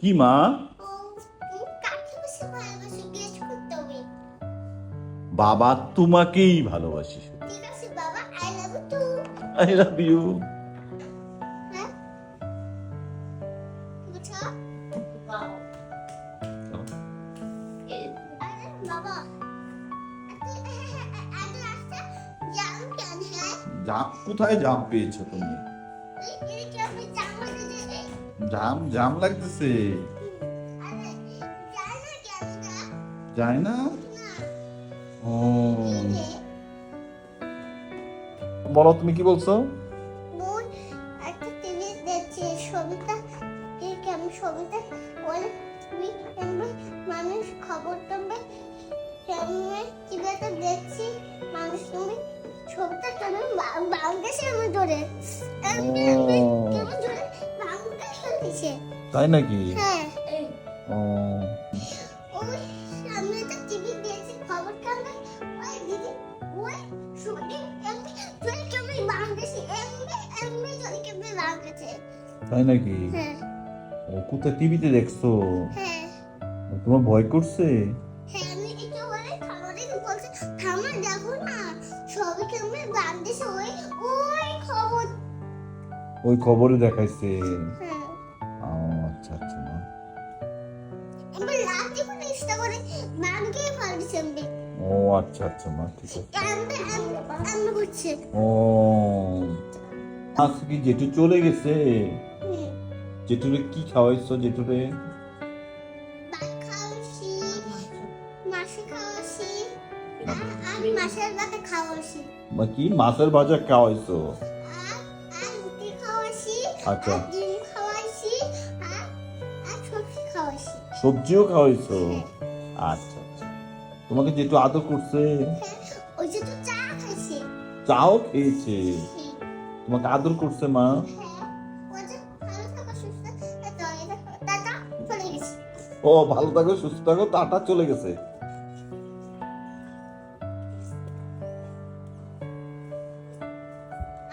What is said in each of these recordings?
কি মা? বাবা তোমাকেই ভালোবাসি আই লাভ ইউ কোথায় জাম পেয়েছ তুমি? জাম জাম লাগতেছে। যায় না? ও। বলো তুমি কি বলছো? বোন একটা টিভি দেখছে? তুই কেমন বাংলাদেশে তাই নাকি? হ্যাঁ। ও কোথায় টিভিতে দেখছ? হ্যাঁ। তোমার ভয় করছে? হ্যাঁ ওই খবরে দেখাইছে। হ্যাঁ। ও আচ্ছা আচ্ছা মা। ও আচ্ছা আচ্ছা মা ঠিক আছে। ও আজকে কি জেঠু চলে গেছে? হুম জেঠুরে কি খাওয়াইছো জেঠুরে? কি মাছের ভাজা খাওয়াইছো? আচ্ছা। ডিম খাওয়াছি আর সবজি খাওয়াছি সবজিও খাওয়াইছো? আচ্ছা আচ্ছা। তোমাকে জেঠু আদর করছে। হ্যাঁ ওই যে তো চা খাইছে। চাও খেয়েছে? তোমাকে আদর করছে মা? হ্যাঁ ওই যে ভালো থাকা সুস্থ থাকা, এই দেখো, টাটা চলে গেছে। ও ভালো থাকো সুস্থ থাকো টাটা চলে গেছে।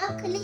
আখলি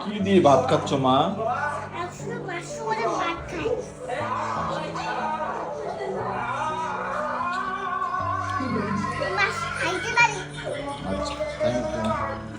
কি দিয়ে ভাত খাচ্ছ মা? খাইতে পারি? 啊用我用用我用